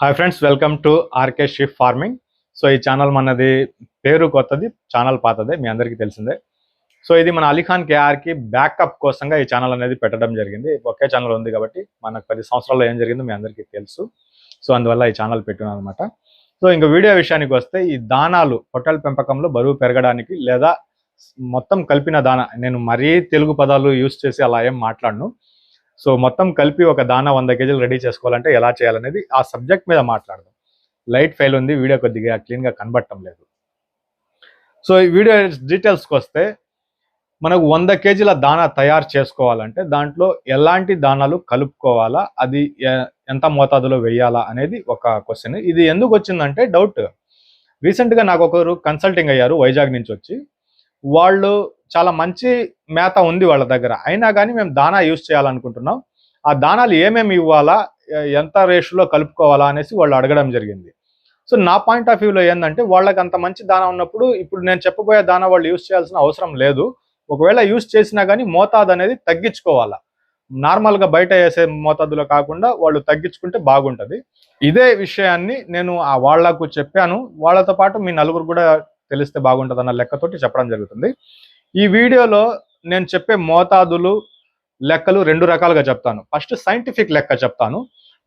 Hi friends welcome to RK sheep farming so ఈ channel మనది పేరు కొత్తది ఛానల్ పాతదే మీ అందరికీ తెలిసిందే. సో ఇది మన అలీఖాన్ కేఆర్కి బ్యాకప్ కోసంగా ఈ ఛానల్ అనేది పెట్టడం జరిగింది. ఒకే ఛానల్ ఉంది కాబట్టి మనకు పది సంవత్సరాల్లో ఏం జరిగిందో మీ అందరికీ తెలుసు. సో అందువల్ల ఈ ఛానల్ పెట్టినాను అనమాట సో ఇంకా వీడియో విషయానికి వస్తే ఈ దానాలు పొట్టల పెంపకంలో బరువు పెరగడానికి లేదా మొత్తం కలిపిన దాన నేను మరీ తెలుగు పదాలు యూస్ చేసి అలా ఏం మాట్లాడను. సో మొత్తం కలిపి ఒక దానా వంద కేజీలు రెడీ చేసుకోవాలంటే ఎలా చేయాలనేది ఆ సబ్జెక్ట్ మీద మాట్లాడదాం. లైట్ ఫైల్ ఉంది వీడియో కొద్దిగా క్లీన్గా కనబడటం లేదు. సో ఈ వీడియో డీటెయిల్స్కి వస్తే మనకు వంద కేజీల దానా తయారు చేసుకోవాలంటే దాంట్లో ఎలాంటి దానాలు కలుపుకోవాలా అది ఎంత మోతాదులో వేయాలా అనేది ఒక క్వశ్చన్ ఇది ఎందుకు వచ్చిందంటే డౌట్ రీసెంట్గా నాకు ఒకరు కన్సల్టింగ్ అయ్యారు వైజాగ్ నుంచి వచ్చి. వాళ్ళు చాలా మంచి మేత ఉంది వాళ్ళ దగ్గర. అయినా కానీ మేము దానా యూస్ చేయాలనుకుంటున్నాం. ఆ దానాలు ఏమేమి ఇవ్వాలా ఎంత రేషులో కలుపుకోవాలా అనేసి వాళ్ళు అడగడం జరిగింది. సో నా పాయింట్ ఆఫ్ వ్యూలో ఏంటంటే వాళ్ళకి అంత మంచి దానా ఉన్నప్పుడు ఇప్పుడు నేను చెప్పబోయే దానా వాళ్ళు యూస్ చేయాల్సిన అవసరం లేదు. ఒకవేళ యూస్ చేసినా కానీ మోతాదు అనేది తగ్గించుకోవాలా. నార్మల్గా బయట వేసే మోతాదులో కాకుండా వాళ్ళు తగ్గించుకుంటే బాగుంటుంది. ఇదే విషయాన్ని నేను ఆ వాళ్ళకు చెప్పాను. వాళ్ళతో పాటు మీ నలుగురు కూడా తెలిస్తే బాగుంటుంది అన్న లెక్కతోటి చెప్పడం జరుగుతుంది. ఈ వీడియోలో నేను చెప్పే మోతాదులు లెక్కలు రెండు రకాలుగా చెప్తాను. ఫస్ట్ సైంటిఫిక్ లెక్క చెప్తాను.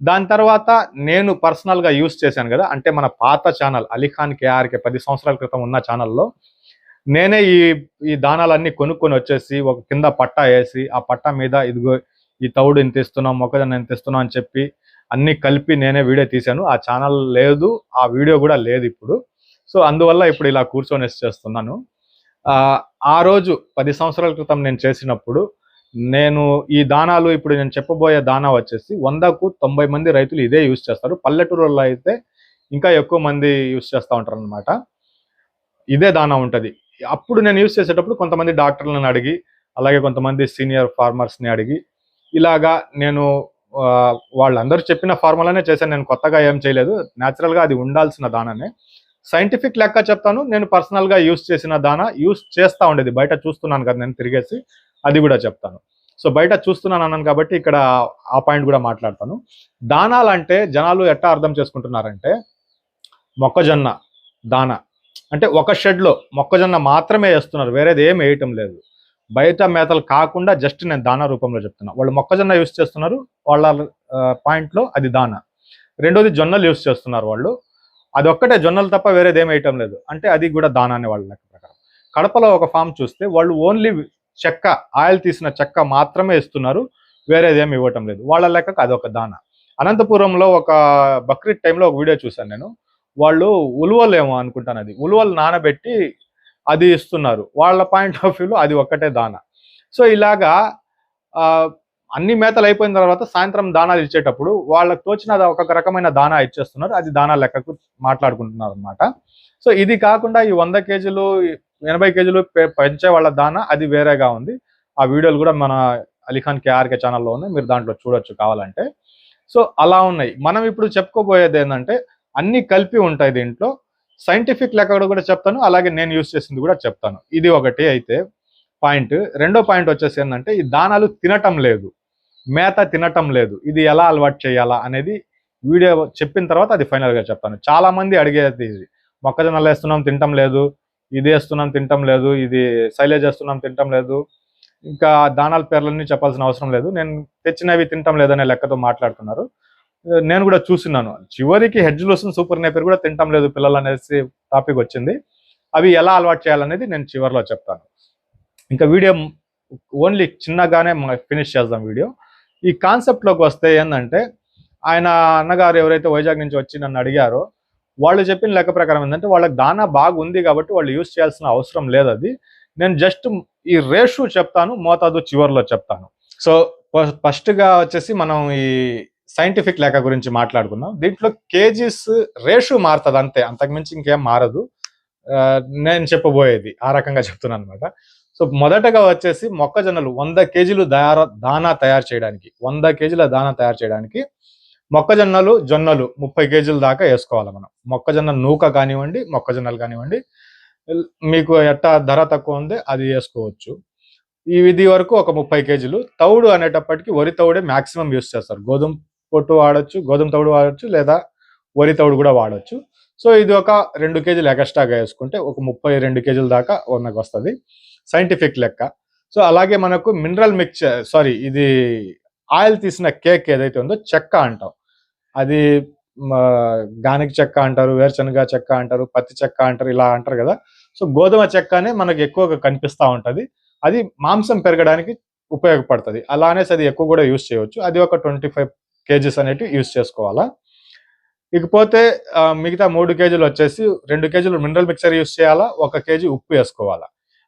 దాని తర్వాత నేను పర్సనల్గా యూస్ చేశాను కదా అంటే మన పాత ఛానల్ అలీఖాన్ కేఆర్కే పది సంవత్సరాల క్రితం ఉన్న ఛానల్లో నేనే ఈ ఈ దానాలన్నీ కొనుక్కొని వచ్చేసి ఒక కింద పట్టా వేసి ఆ పట్టా మీద ఇదిగో ఈ తౌడు ఇంత ఇస్తున్నాం మొక్కజొన్న ఇంత ఇస్తున్నాం అని చెప్పి అన్ని కలిపి నేనే వీడియో తీశాను. ఆ ఛానల్ లేదు ఆ వీడియో కూడా లేదు ఇప్పుడు. సో అందువల్ల ఇప్పుడు ఇలా కూర్చొని చేస్తున్నాను. ఆ, రోజు పది సంవత్సరాల క్రితం నేను చేసినప్పుడు నేను ఈ దానాలు ఇప్పుడు నేను చెప్పబోయే దానా వచ్చేసి వందకు తొంభై మంది రైతులు ఇదే యూస్ చేస్తారు. పల్లెటూరులో అయితే ఇంకా ఎక్కువ మంది యూస్ చేస్తూ ఉంటారు అనమాట ఇదే దానా ఉంటుంది. అప్పుడు నేను యూస్ చేసేటప్పుడు కొంతమంది డాక్టర్లను అడిగి అలాగే కొంతమంది సీనియర్ ఫార్మర్స్ని అడిగి ఇలాగా నేను వాళ్ళందరూ చెప్పిన ఫార్ములానే చేశాను. నేను కొత్తగా ఏం చేయలేదు. న్యాచురల్గా అది ఉండాల్సిన దానానే. సైంటిఫిక్ లెక్క చెప్తాను. నేను పర్సనల్గా యూస్ చేసిన దానా యూస్ చేస్తూ ఉండేది. బయట చూస్తున్నాను కదా నేను తిరిగేసి అది కూడా చెప్తాను. సో బయట చూస్తున్నాను అన్నాను కాబట్టి ఇక్కడ ఆ పాయింట్ కూడా మాట్లాడతాను. దానాలు అంటే జనాలు ఎట్టా అర్థం చేసుకుంటున్నారంటే మొక్కజొన్న దానా. అంటే ఒక షెడ్లో మొక్కజొన్న మాత్రమే వేస్తున్నారు. వేరేది ఏం వేయటం లేదు. బయట మేతలు కాకుండా జస్ట్ నేను దానా రూపంలో చెప్తున్నా. వాళ్ళు మొక్కజొన్న యూస్ చేస్తున్నారు. వాళ్ళ పాయింట్లో అది దానా. రెండోది జొన్నలు యూస్ చేస్తున్నారు వాళ్ళు. అది ఒక్కటే జొన్నలు తప్ప వేరేది ఏం వేయటం లేదు. అంటే అది కూడా దానాన్ని వాళ్ళ లెక్క ప్రకారం. కడపలో ఒక ఫామ్ చూస్తే వాళ్ళు ఓన్లీ చెక్క ఆయిల్ తీసిన చెక్క మాత్రమే ఇస్తున్నారు వేరేదేమి ఇవ్వటం లేదు. వాళ్ళ లెక్కకు అదొక దాన. అనంతపురంలో ఒక బక్రీద్ టైంలో ఒక వీడియో చూశాను నేను. వాళ్ళు ఉలువలు ఏమో అనుకుంటాను అది. ఉలువలు నానబెట్టి అది ఇస్తున్నారు. వాళ్ళ పాయింట్ ఆఫ్ వ్యూలో అది ఒక్కటే దాన. సో ఇలాగా అన్ని మేతలు అయిపోయిన తర్వాత సాయంత్రం దానాలు ఇచ్చేటప్పుడు వాళ్ళకి తోచిన ఒక రకమైన దానా ఇచ్చేస్తున్నారు. అది దానా లెక్కకు మాట్లాడుకుంటున్నారు అనమాట సో ఇది కాకుండా ఈ వంద కేజీలు ఎనభై కేజీలు పె- పెంచే వాళ్ళ దానా అది వేరేగా ఉంది. ఆ వీడియోలు కూడా మన అలీఖాన్ కేఆర్కే ఛానల్లో ఉన్నాయి. మీరు దాంట్లో చూడొచ్చు కావాలంటే. సో అలా ఉన్నాయి. మనం ఇప్పుడు చెప్పుకోబోయేది ఏంటంటే అన్ని కలిపి ఉంటాయి దీంట్లో. సైంటిఫిక్ లెక్క కూడా చెప్తాను. అలాగే నేను యూస్ చేసింది కూడా చెప్తాను. ఇది ఒకటి అయితే పాయింట్. రెండో పాయింట్ వచ్చేసి ఏంటంటే ఈ దానాలు తినటం లేదు. మేత తినటం లేదు. ఇది ఎలా అలవాటు చేయాలా అనేది వీడియో చెప్పిన తర్వాత అది ఫైనల్గా చెప్తాను. చాలా మంది అడిగేది ఇది. మొక్కజొన్నలు వేస్తున్నాం తినటం లేదు. ఇది వేస్తున్నాం తినటం లేదు. ఇది సైలేజ్ వేస్తున్నాం తినటం లేదు. ఇంకా దానాల పేర్లన్నీ చెప్పాల్సిన అవసరం లేదు. నేను తెచ్చినవి తినటం లేదనే లెక్కతో మాట్లాడుతున్నారు. నేను కూడా చూస్తున్నాను చివరికి హెడ్జ్ లూసన్ సూపర్ నేపర్ కూడా తినటం లేదు పిల్లలు అనేసి టాపిక్ వచ్చింది. అవి ఎలా అలవాటు చేయాలనేది నేను చివరిలో చెప్తాను. ఇంకా వీడియో ఓన్లీ చిన్నగానే ఫినిష్ చేద్దాం వీడియో. ఈ కాన్సెప్ట్లోకి వస్తే ఏంటంటే ఆయన అన్నగారు ఎవరైతే వైజాగ్ నుంచి వచ్చి నన్ను అడిగారో వాళ్ళు చెప్పిన లెక్క ప్రకారం ఏంటంటే వాళ్ళకి దానా బాగుంది కాబట్టి వాళ్ళు యూస్ చేయాల్సిన అవసరం లేదు అది. నేను జస్ట్ ఈ రేషు చెప్తాను మోతాదు చివరిలో చెప్తాను. సో ఫస్ట్గా వచ్చేసి మనం ఈ సైంటిఫిక్ లెక్క గురించి మాట్లాడుకుందాం. దీంట్లో కేజీస్ రేషు మారుతుంది అంతే. అంతకుమించి ఇంకేం మారదు. నేను చెప్పబోయేది ఆ రకంగా చెప్తున్నాను అనమాట సో మొదటగా వచ్చేసి మొక్కజొన్నలు వంద కేజీలు దానా తయారు చేయడానికి వంద కేజీల దానా తయారు చేయడానికి మొక్కజొన్నలు జొన్నలు ముప్పై కేజీల దాకా వేసుకోవాలి మనం. మొక్కజొన్న నూక కానివ్వండి మొక్కజొన్నలు కానివ్వండి మీకు ఎట్టా ధర తక్కువ ఉంది అది వేసుకోవచ్చు. ఈ ఇది వరకు ఒక ముప్పై కేజీలు. తౌడు అనేటప్పటికి వరి తౌడే మాక్సిమం యూస్ చేస్తారు. గోధుమ పొట్టు వాడచ్చు గోధుమ తౌడు వాడచ్చు లేదా వరి తౌడు కూడా వాడచ్చు. సో ఇది ఒక రెండు కేజీలు ఎక్స్ట్రాగా వేసుకుంటే ఒక ముప్పై రెండు కేజీల దాకా మనకు వస్తుంది సైంటిఫిక్ లెక్క. సో అలాగే మనకు మినరల్ మిక్చర్ సారీ ఇది ఆయిల్ తీసిన కేక్ ఏదైతే ఉందో చెక్క అంటాం. అది మ, గానిక చెక్క అంటారు వేరుశనగ చెక్క అంటారు పత్తి చెక్క అంటారు ఇలా అంటారు కదా. సో గోధుమ చెక్కనే మనకు ఎక్కువగా కనిపిస్తూ ఉంటది. అది మాంసం పెరగడానికి ఉపయోగపడుతుంది. అలానే అది ఎక్కువ కూడా యూస్ చేయవచ్చు అది ఒక ట్వంటీ ఫైవ్ కేజీస్ అనేటివి యూస్ చేసుకోవాలా. ఇకపోతే మిగతా మూడు కేజీలు వచ్చేసి రెండు కేజీలు మినరల్ మిక్చర్ యూస్ చేయాలా ఒక కేజీ ఉప్పు వేసుకోవాలా.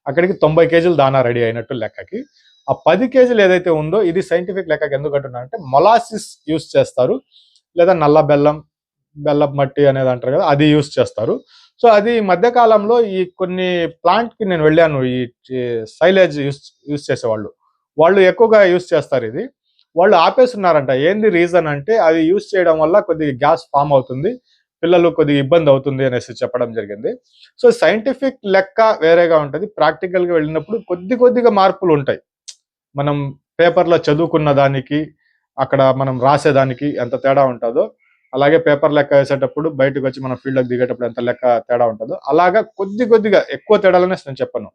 అక్కడికి తొంభై కేజీలు దానా రెడీ అయినట్టు లెక్కకి. ఆ పది కేజీలు ఏదైతే ఉందో ఇది సైంటిఫిక్ లెక్కకి ఎందుకు అంటున్నానంటే మొలాసిస్ యూస్ చేస్తారు. లేదా నల్ల బెల్లం బెల్లం మట్టి అనేది అంటారు కదా అది యూస్ చేస్తారు. సో అది మధ్య కాలంలో ఈ కొన్ని ప్లాంట్కి కి నేను వెళ్ళాను ఈ సైలేజ్ యూస్ యూస్ చేసేవాళ్ళు. వాళ్ళు ఎక్కువగా యూస్ చేస్తారు ఇది. వాళ్ళు ఆపేస్తున్నారంట. ఏంది రీజన్ అంటే అది యూస్ చేయడం వల్ల కొద్దిగా గ్యాస్ ఫామ్ అవుతుంది. పిల్లలు కొద్దిగా ఇబ్బంది అవుతుంది అనేసి చెప్పడం జరిగింది. సో సైంటిఫిక్ లెక్క వేరేగా ఉంటుంది. ప్రాక్టికల్గా వెళ్ళినప్పుడు కొద్ది కొద్దిగా మార్పులు ఉంటాయి. మనం పేపర్లో చదువుకున్న దానికి అక్కడ మనం రాసేదానికి ఎంత తేడా ఉంటుందో అలాగే పేపర్ లెక్క వేసేటప్పుడు బయటకు వచ్చి మనం ఫీల్డ్లోకి దిగేటప్పుడు ఎంత లెక్క తేడా ఉంటుందో అలాగా కొద్ది కొద్దిగా ఎక్కువ తేడాలనే నేను చెప్పను.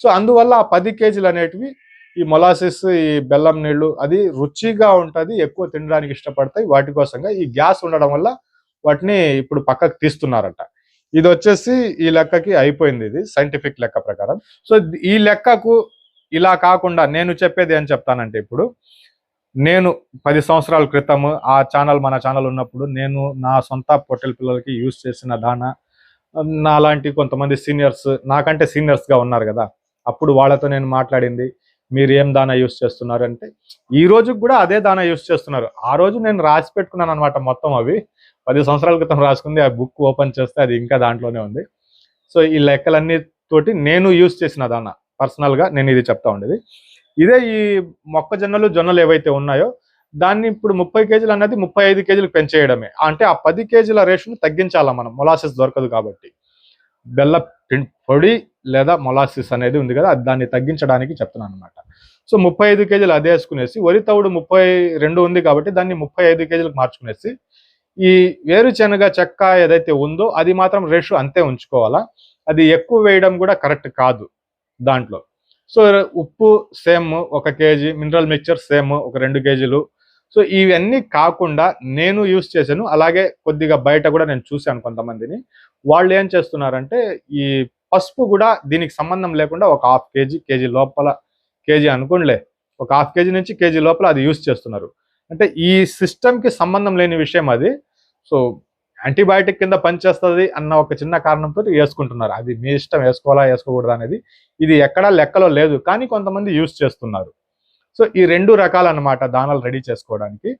సో అందువల్ల ఆ పది కేజీలు అనేటివి ఈ మొలాసిస్ ఈ బెల్లం నీళ్ళు అది రుచిగా ఉంటది ఎక్కువ తినడానికి ఇష్టపడతాయి. వాటి కోసంగా ఈ గ్యాస్ ఉండడం వల్ల వాటిని ఇప్పుడు పక్కకు తీస్తున్నారట. ఇది వచ్చేసి ఈ లెక్కకి అయిపోయింది ఇది సైంటిఫిక్ లెక్క ప్రకారం. సో ఈ లెక్కకు ఇలా కాకుండా నేను చెప్పేది ఏం చెప్తానంటే ఇప్పుడు నేను పది సంవత్సరాల క్రితం ఆ ఛానల్ మన ఛానల్ ఉన్నప్పుడు నేను నా సొంత పొట్టెల పిల్లలకి యూజ్ చేసిన దాన నా లాంటి కొంతమంది సీనియర్స్ నాకంటే సీనియర్స్గా ఉన్నారు కదా అప్పుడు వాళ్ళతో నేను మాట్లాడింది మీరు ఏం దానా యూస్ చేస్తున్నారు అంటే ఈ రోజు కూడా అదే దానా యూస్ చేస్తున్నారు. ఆ రోజు నేను రాసి పెట్టుకున్నాను అనమాట మొత్తం అవి. పది సంవత్సరాల క్రితం రాసుకుంది ఆ బుక్ ఓపెన్ చేస్తే అది ఇంకా దాంట్లోనే ఉంది. సో ఈ లెక్కలన్నీ తోటి నేను యూజ్ చేసిన దాన్న పర్సనల్గా నేను ఇది చెప్తా ఉండేది. ఇదే ఈ మొక్కజొన్నలు జొన్నలు ఏవైతే ఉన్నాయో దాన్ని ఇప్పుడు ముప్పై కేజీలు అన్నది ముప్పై ఐదు కేజీలు పెంచేయడమే. అంటే ఆ పది కేజీల రేషన్ తగ్గించాలా మనం? మొలాసిస్ దొరకదు కాబట్టి. బెల్ల పొడి లేదా మొలాసిస్ అనేది ఉంది కదా అది దాన్ని తగ్గించడానికి చెప్తున్నాను అనమాట సో ముప్పై ఐదు కేజీలు అదే వేసుకునేసి వరి తవుడు ముప్పై రెండు ఉంది కాబట్టి దాన్ని ముప్పై ఐదు కేజీలకు మార్చుకునేసి ఈ వేరుశనగ చెక్క ఏదైతే ఉందో అది మాత్రం రేషు అంతే ఉంచుకోవాలా? అది ఎక్కువ వేయడం కూడా కరెక్ట్ కాదు దాంట్లో. సో ఉప్పు సేమ్ ఒక కేజీ మినరల్ మిక్చర్ సేమ్ ఒక రెండు కేజీలు. సో ఇవన్నీ కాకుండా నేను యూస్ చేశాను. అలాగే కొద్దిగా బయట కూడా నేను చూశాను కొంతమందిని. వాళ్ళు ఏం చేస్తున్నారంటే ఈ పసుపు కూడా దీనికి సంబంధం లేకుండా ఒక హాఫ్ కేజీ కేజీ లోపల కేజీ అనుకోండిలే ఒక హాఫ్ కేజీ నుంచి కేజీ లోపల అది యూస్ చేస్తున్నారు. అంటే ఈ సిస్టమ్కి సంబంధం లేని విషయం అది. సో యాంటీబయాటిక్ కింద పనిచేస్తుంది అన్న ఒక చిన్న కారణంతో వేసుకుంటున్నారు. అది మీ ఇష్టం వేసుకోవాలా వేసుకోకూడదు అనేది ఇది ఎక్కడా లెక్కలో లేదు. కానీ కొంతమంది యూజ్ చేస్తున్నారు. సో ఈ రెండు రకాలన్నమాట దానాలు రెడీ చేసుకోవడానికి.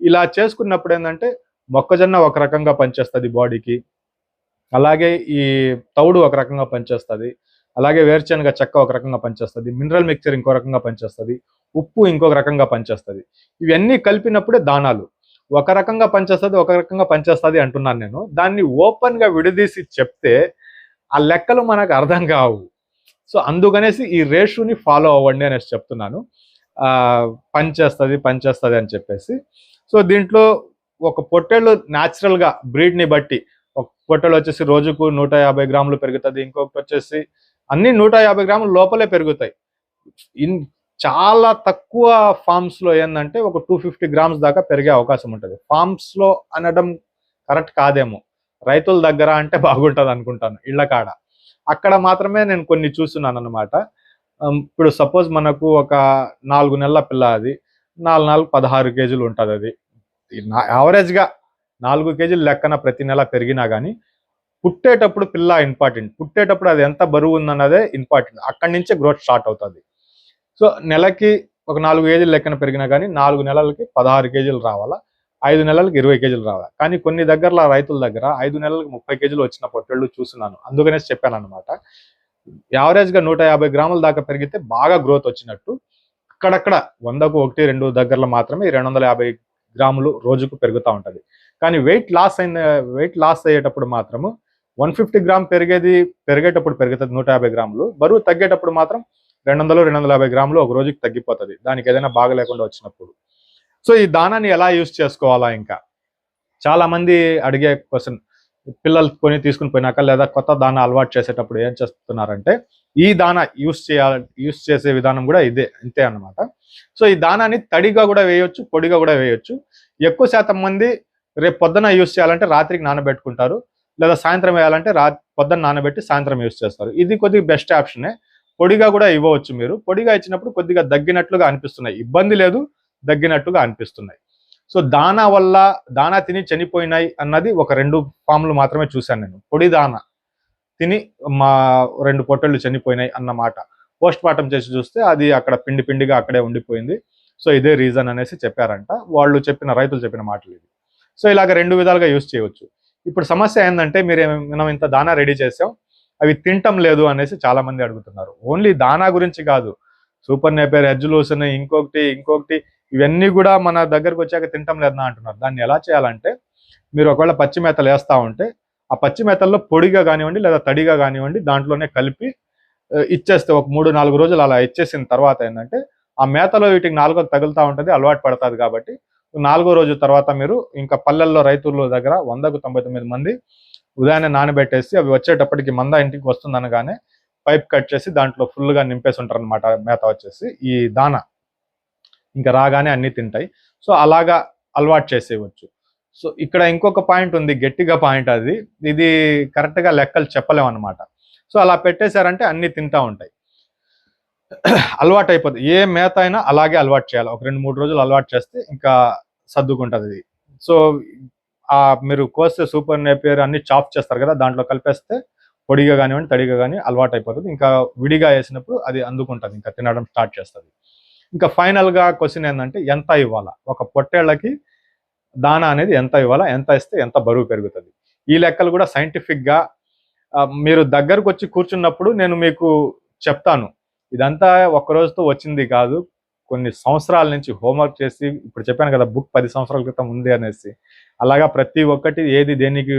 ఇలా చేసుకున్నప్పుడు ఏంటంటే మొక్కజొన్న ఒక రకంగా పనిచేస్తుంది బాడీకి. అలాగే ఈ తౌడు ఒక రకంగా పనిచేస్తుంది. అలాగే వేరుశనగ చెక్క ఒక రకంగా పనిచేస్తుంది. మినరల్ మిక్చర్ ఇంకో రకంగా పనిచేస్తుంది. ఉప్పు ఇంకొక రకంగా పనిచేస్తుంది. ఇవన్నీ కలిపినప్పుడే దానాలు. ఒక రకంగా పనిచేస్తుంది ఒక రకంగా పనిచేస్తుంది అంటున్నాను నేను. దాన్ని ఓపెన్గా విడదీసి చెప్తే ఆ లెక్కలు మనకు అర్థం కావు. సో అందుకనేసి ఈ రేషుని ఫాలో అవ్వండి అనేసి చెప్తున్నాను. పనిచేస్తుంది పనిచేస్తుంది అని చెప్పేసి. సో దీంట్లో ఒక పొట్టేళ్ళు న్యాచురల్గా బ్రీడ్ని బట్టి ఒక పొట్టేళ్ళు వచ్చేసి రోజుకు నూట యాభై గ్రాములు పెరుగుతుంది ఇంకొకటి వచ్చేసి అన్ని నూట యాభై గ్రాముల లోపలే పెరుగుతాయి. ఇన్ చాలా తక్కువ ఫామ్స్లో ఏంటంటే ఒక టూ ఫిఫ్టీ గ్రామ్స్ దాకా పెరిగే అవకాశం ఉంటుంది. ఫార్మ్స్లో అనడం కరెక్ట్ కాదేమో. రైతుల దగ్గర అంటే బాగుంటుంది అనుకుంటాను ఇళ్ళ కాడ. అక్కడ మాత్రమే నేను కొన్ని చూస్తున్నాను అనమాట ఇప్పుడు సపోజ్ మనకు ఒక నాలుగు నెలల పిల్ల అది నాలుగు నాలుగు పదహారు కేజీలు ఉంటుంది అది. యావరేజ్గా నాలుగు కేజీలు లెక్కన ప్రతి నెల పెరిగినా కానీ పుట్టేటప్పుడు పిల్ల ఇంపార్టెంట్. పుట్టేటప్పుడు అది ఎంత బరువు ఉందన్నదే ఇంపార్టెంట్. అక్కడి నుంచే గ్రోత్ స్టార్ట్ అవుతుంది. సో నెలకి ఒక నాలుగు కేజీలు లెక్కన పెరిగినా కానీ నాలుగు నెలలకి పదహారు కేజీలు రావాలా? ఐదు నెలలకు ఇరవై కేజీలు రావాలి? కానీ కొన్ని దగ్గరలో రైతుల దగ్గర ఐదు నెలలకు ముప్పై కేజీలు వచ్చిన పొట్టేళ్ళు చూస్తున్నాను. అందుకనే చెప్పాను అనమాట యావరేజ్గా నూట యాభై గ్రాముల దాకా పెరిగితే బాగా గ్రోత్ వచ్చినట్టు అక్కడక్కడ వందకు ఒకటి రెండు దగ్గరలో మాత్రమే రెండు వందల యాభై గ్రాములు రోజుకు పెరుగుతూ ఉంటుంది. కానీ వెయిట్ లాస్ అయిన వెయిట్ లాస్ అయ్యేటప్పుడు మాత్రము వన్ ఫిఫ్టీ గ్రామ్ పెరిగేది పెరిగేటప్పుడు పెరుగుతుంది నూట యాభై గ్రాములు. బరువు తగ్గేటప్పుడు మాత్రం రెండు వందలు రెండు వందల యాభై గ్రాములు ఒక రోజుకి తగ్గిపోతుంది. దానికి ఏదైనా బాగా లేకుండా వచ్చినప్పుడు. సో ఈ దానాన్ని ఎలా యూస్ చేసుకోవాలా ఇంకా? చాలా మంది అడిగే క్వశ్చన్ పిల్లలు కొని తీసుకుని పోయినాక లేదా కొత్త దాన అలవాటు చేసేటప్పుడు ఏం చేస్తున్నారంటే ఈ దాన యూస్ చేయాలి యూస్ చేసే విధానం కూడా ఇదే అంతే అన్నమాట. సో ఈ దానాన్ని తడిగా కూడా వేయొచ్చు పొడిగా కూడా వేయొచ్చు. ఎక్కువ శాతం మంది రేపు పొద్దున యూస్ చేయాలంటే రాత్రికి నానబెట్టుకుంటారు. లేదా సాయంత్రం వేయాలంటే రా పొద్దున్న నానబెట్టి సాయంత్రం యూస్ చేస్తారు. ఇది కొద్దిగా బెస్ట్ ఆప్షనే. పొడిగా కూడా ఇవ్వవచ్చు మీరు. పొడిగా ఇచ్చినప్పుడు కొద్దిగా దగ్గినట్లుగా అనిపిస్తున్నాయి. ఇబ్బంది లేదు దగ్గినట్టుగా అనిపిస్తున్నాయి. సో దానా వల్ల దానా తిని చనిపోయినాయి అన్నది ఒక రెండు ఫామ్లు మాత్రమే చూశాను నేను. పొడి దానా తిని మా రెండు పొట్టళ్ళు చనిపోయినాయి అన్నమాట పోస్ట్ మార్టం చేసి చూస్తే అది అక్కడ పిండి పిండిగా అక్కడే ఉండిపోయింది. సో ఇదే రీజన్ అనేసి చెప్పారంట. వాళ్ళు చెప్పిన రైతులు చెప్పిన మాటలు ఇది సో ఇలాగ రెండు విధాలుగా యూస్ చేయవచ్చు. ఇప్పుడు సమస్య ఏంటంటే మీరు మనం ఇంత దానా రెడీ చేసాం అవి తింటం లేదు అనేసి చాలా మంది అడుగుతున్నారు. ఓన్లీ దానా గురించి కాదు. సూపర్ నేపేర్ ఎడ్జులూసన్ ఇంకొకటి ఇంకొకటి ఇవన్నీ కూడా మన దగ్గరకు వచ్చాక తింటం లేదా అంటున్నారు. దాన్ని ఎలా చేయాలంటే మీరు ఒకవేళ పచ్చి మేతలు వేస్తూ ఉంటే ఆ పచ్చి మేతల్లో పొడిగా కానివ్వండి లేదా తడిగా కానివ్వండి దాంట్లోనే కలిపి ఇచ్చేస్తే ఒక మూడు నాలుగు రోజులు అలా ఇచ్చేసిన తర్వాత ఏంటంటే ఆ మేతలో వీటికి నాలుగో తగులుతూ ఉంటుంది అలవాటు పడుతుంది కాబట్టి నాలుగో రోజు తర్వాత మీరు ఇంకా పల్లెల్లో రైతుల దగ్గర వందకు తొంభై తొమ్మిది మంది ఉదయాన్నే నానబెట్టేసి అవి వచ్చేటప్పటికి మంద ఇంటికి వస్తుందనగానే పైప్ కట్ చేసి దాంట్లో ఫుల్గా నింపేసి ఉంటారు అనమాట మేత వచ్చేసి ఈ దాన. ఇంకా రాగానే అన్నీ తింటాయి. సో అలాగా అలవాటు చేసేయవచ్చు. సో ఇక్కడ ఇంకొక పాయింట్ ఉంది గట్టిగా పాయింట్ అది. ఇది కరెక్ట్గా లెక్కలు చెప్పలేము అనమాట సో అలా పెట్టేశారంటే అన్నీ తింటూ ఉంటాయి. అలవాటు అయిపోతుంది ఏ మేత అయినా అలాగే అలవాటు చేయాలి. ఒక రెండు మూడు రోజులు అలవాటు చేస్తే ఇంకా సర్దుకుంటుంది. ఇది సో ఆ మీరు కోస్తే సూపర్ నేపియర్ అన్ని చాప్ చేస్తారు కదా దాంట్లో కలిపేస్తే పొడిగా కానివ్వండి తడిగా కానీ అలవాటు అయిపోతుంది ఇంకా విడిగా వేసినప్పుడు అది అందుకుంటుంది ఇంకా తినడం స్టార్ట్ చేస్తుంది. ఇంకా ఫైనల్గా క్వశ్చన్ ఏంటంటే ఎంత ఇవ్వాలా? ఒక పొట్టేళ్ళకి దానా అనేది ఎంత ఇవ్వాలా? ఎంత ఇస్తే ఎంత బరువు పెరుగుతుంది? ఈ లెక్కలు కూడా సైంటిఫిక్గా మీరు దగ్గరకు వచ్చి కూర్చున్నప్పుడు నేను మీకు చెప్తాను. ఇదంతా ఒక్క రోజుతో వచ్చింది కాదు. కొన్ని సంవత్సరాల నుంచి హోంవర్క్ చేసి ఇప్పుడు చెప్పాను కదా బుక్ పది సంవత్సరాల క్రితం ఉంది అనేసి. అలాగా ప్రతి ఒక్కటి ఏది దేనికి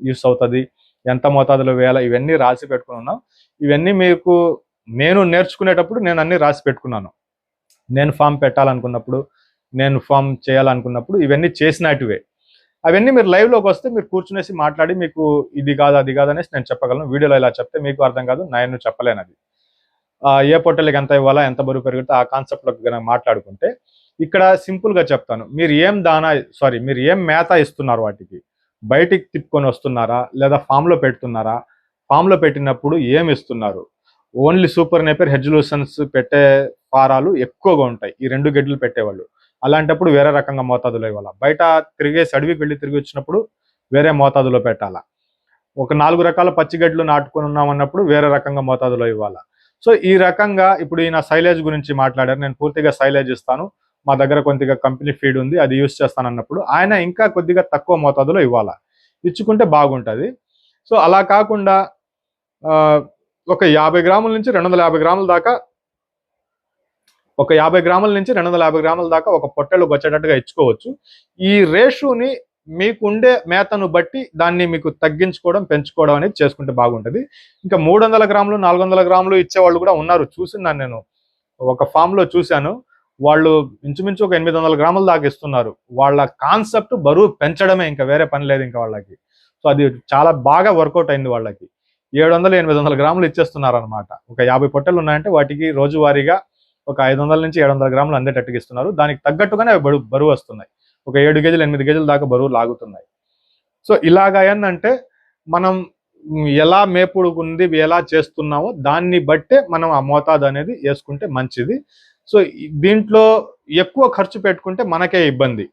యూస్ అవుతుంది ఎంత మోతాదులో వేయాలి ఇవన్నీ రాసి పెట్టుకుని ఉన్నాం. ఇవన్నీ మీకు నేను నేర్చుకునేటప్పుడు నేను అన్ని రాసి పెట్టుకున్నాను. నేను ఫామ్ పెట్టాలనుకున్నప్పుడు నేను ఫామ్ చేయాలనుకున్నప్పుడు ఇవన్నీ చేసినట్టువే. అవన్నీ మీరు లైవ్లోకి వస్తే మీరు కూర్చునేసి మాట్లాడి మీకు ఇది కాదు అది కాదు అనేసి నేను చెప్పగలను. వీడియోలో ఇలా చెప్తే మీకు అర్థం కాదు నేను చెప్పలేను అది ఏ పొట్టలకి ఎంత ఇవ్వాలా ఎంత బరువు పెరుగుతా ఆ కాన్సెప్ట్లోకి కనుక మాట్లాడుకుంటే ఇక్కడ సింపుల్గా చెప్తాను. మీరు ఏం దానా సారీ మీరు ఏం మేత ఇస్తున్నారు వాటికి? బయటికి తిప్పుకొని వస్తున్నారా? లేదా ఫామ్లో పెడుతున్నారా? ఫామ్లో పెట్టినప్పుడు ఏం ఇస్తున్నారు? ఓన్లీ సూపర్ నేపర్ హెడ్జులూషన్స్ పెట్టే ఫారాలు ఎక్కువగా ఉంటాయి. ఈ రెండు గడ్డలు పెట్టేవాళ్ళు. అలాంటప్పుడు వేరే రకంగా మోతాదులో ఇవ్వాలా? బయట తిరిగేసి అడవికి వెళ్ళి తిరిగి వచ్చినప్పుడు వేరే మోతాదులో పెట్టాలా? ఒక నాలుగు రకాల పచ్చిగడ్లు నాటుకొని ఉన్నామన్నప్పుడు వేరే రకంగా మోతాదులో ఇవ్వాలా? సో ఈ రకంగా ఇప్పుడు ఈయన సైలేజ్ గురించి మాట్లాడారు. నేను పూర్తిగా సైలేజ్ ఇస్తాను. మా దగ్గర కొద్దిగా కంపెనీ ఫీడ్ ఉంది అది యూస్ చేస్తాను అన్నప్పుడు ఆయన ఇంకా కొద్దిగా తక్కువ మోతాదులో ఇవ్వాలా? ఇచ్చుకుంటే బాగుంటుంది. సో అలా కాకుండా ఒక యాభై గ్రాముల నుంచి రెండు వందల యాభై గ్రాముల దాకా ఒక యాభై గ్రాముల నుంచి రెండు వందల యాభై గ్రాముల దాకా ఒక పొట్టెళ్ళకు వచ్చేటట్టుగా ఇచ్చుకోవచ్చు. ఈ రేషుని మీకు ఉండే మేతను బట్టి దాన్ని మీకు తగ్గించుకోవడం పెంచుకోవడం అనేది చేసుకుంటే బాగుంటుంది. ఇంకా మూడు వందల గ్రాములు నాలుగు వందల గ్రాములు ఇచ్చేవాళ్ళు కూడా ఉన్నారు. చూసిన్నాను నేను. ఒక ఫామ్లో చూశాను. వాళ్ళు ఇంచుమించు ఒక ఎనిమిది వందల గ్రాముల దాకా ఇస్తున్నారు. వాళ్ళ కాన్సెప్ట్ బరువు పెంచడమే ఇంకా వేరే పని లేదు ఇంకా వాళ్ళకి. సో అది చాలా బాగా వర్కౌట్ అయింది వాళ్ళకి. ఏడు వందలు ఎనిమిది వందల గ్రాములు ఇచ్చేస్తున్నారు అనమాట ఒక యాభై పొట్టెలు ఉన్నాయంటే వాటికి రోజువారీగా ఒక ఐదు వందల నుంచి ఏడు వందల గ్రాములు అందేటట్టుగా ఇస్తున్నారు. దానికి తగ్గట్టుగానే బరువు బరువు వస్తున్నాయి. ఒక ఏడు కేజీలు ఎనిమిది కేజీల దాకా బరువు లాగుతున్నాయి. సో ఇలాగా ఏంటంటే మనం ఎలా మేపుడు ఉంది ఎలా చేస్తున్నామో దాన్ని బట్టే మనం ఆ మోతాదు అనేది వేసుకుంటే మంచిది. సో దీంట్లో ఎక్కువ ఖర్చు పెట్టుకుంటే మనకే ఇబ్బంది.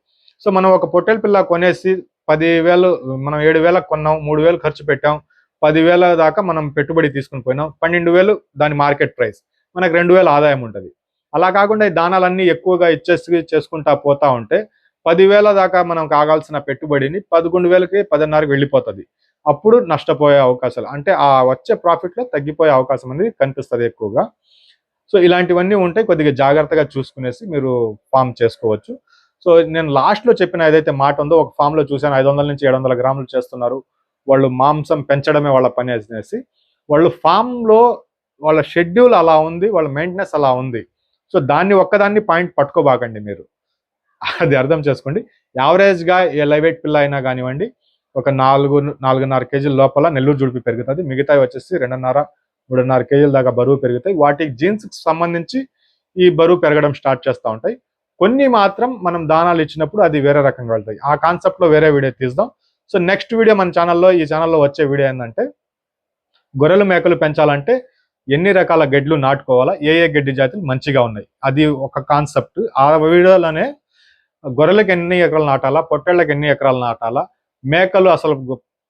సో మనం ఒక పొట్టెల పిల్ల కొనేసి పదివేలు మనం ఏడు వేలకు కొన్నాం మూడు వేలు ఖర్చు పెట్టాం పదివేల దాకా మనం పెట్టుబడి తీసుకుని పోయినాం పన్నెండు వేలు దాని మార్కెట్ ప్రైస్ మనకు రెండు వేల ఆదాయం ఉంటుంది. అలా కాకుండా ఈ దానాలన్నీ ఎక్కువగా ఇచ్చేసి చేసుకుంటా పోతా ఉంటే పదివేల దాకా మనం కాగాల్సిన పెట్టుబడిని పదకొండు వేలకి పదిన్నరకు వెళ్ళిపోతుంది. అప్పుడు నష్టపోయే అవకాశాలు అంటే ఆ వచ్చే ప్రాఫిట్లో తగ్గిపోయే అవకాశం అనేది కనిపిస్తుంది ఎక్కువగా. సో ఇలాంటివన్నీ ఉంటాయి కొద్దిగా జాగ్రత్తగా చూసుకునేసి మీరు ఫామ్ చేసుకోవచ్చు. సో నేను లాస్ట్లో చెప్పిన ఏదైతే మాట ఉందో ఒక ఫామ్లో చూసాను ఐదు వందల నుంచి ఏడు వందల గ్రాములు చేస్తున్నారు. వాళ్ళు మాంసం పెంచడమే వాళ్ళ పని అనేసి. వాళ్ళు ఫామ్లో వాళ్ళ షెడ్యూల్ అలా ఉంది వాళ్ళ మెయింటెనెన్స్ అలా ఉంది. సో దాన్ని ఒక్కదాన్ని పాయింట్ పట్టుకోబాకండి మీరు. అది అర్థం చేసుకోండి. యావరేజ్గా ఏ లైవ్ వెయిట్ పిల్ల అయినా కానివ్వండి ఒక నాలుగు నాలుగున్నర కేజీల లోపల నెల్లూరు జుడిపి పెరుగుతుంది. మిగతావి వచ్చేసి రెండున్నర మూడున్నర కేజీల దాకా బరువు పెరుగుతాయి. వాటి జీన్స్కి సంబంధించి ఈ బరువు పెరగడం స్టార్ట్ చేస్తూ ఉంటాయి. కొన్ని మాత్రం మనం దానాలు ఇచ్చినప్పుడు అది వేరే రకంగా వెళ్తాయి. ఆ కాన్సెప్ట్లో వేరే వీడియో తీద్దాం. సో నెక్స్ట్ వీడియో మన ఛానల్లో ఈ ఛానల్లో వచ్చే వీడియో ఏంటంటే గొర్రెలు మేకలు పెంచాలంటే ఎన్ని రకాల గడ్లు నాటుకోవాలా ఏ ఏ గడ్డి జాతులు మంచిగా ఉన్నాయి? అది ఒక కాన్సెప్ట్. ఆ వీడియోలోనే గొర్రెలకు ఎన్ని ఎకరాలు నాటాలా? పొట్టేళ్ళకి ఎన్ని ఎకరాలు నాటాలా? మేకలు అసలు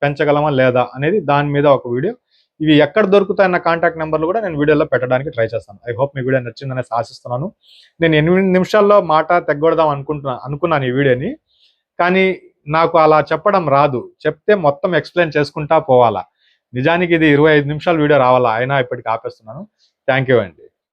పెంచగలమా లేదా అనేది దాని మీద ఒక వీడియో. ఇవి ఎక్కడ దొరుకుతాయన్న కాంటాక్ట్ నెంబర్లు కూడా నేను వీడియోలో పెట్టడానికి ట్రై చేస్తాను. ఐ హోప్ మీ వీడియో నచ్చిందనేసి ఆశిస్తున్నాను. నేను ఎనిమిది నిమిషాల్లో మాట తెగ్గొడదాం అనుకుంటున్నా అనుకున్నాను ఈ వీడియోని. కానీ నాకు అలా చెప్పడం రాదు. చెప్తే మొత్తం ఎక్స్ప్లెయిన్ చేసుకుంటా పోవాలా. నిజానికి ఇది ఇరవై ఐదు నిమిషాల వీడియో రావాలా? అయినా ఇప్పటికి ఆపేస్తున్నాను. థ్యాంక్ యూ అండి.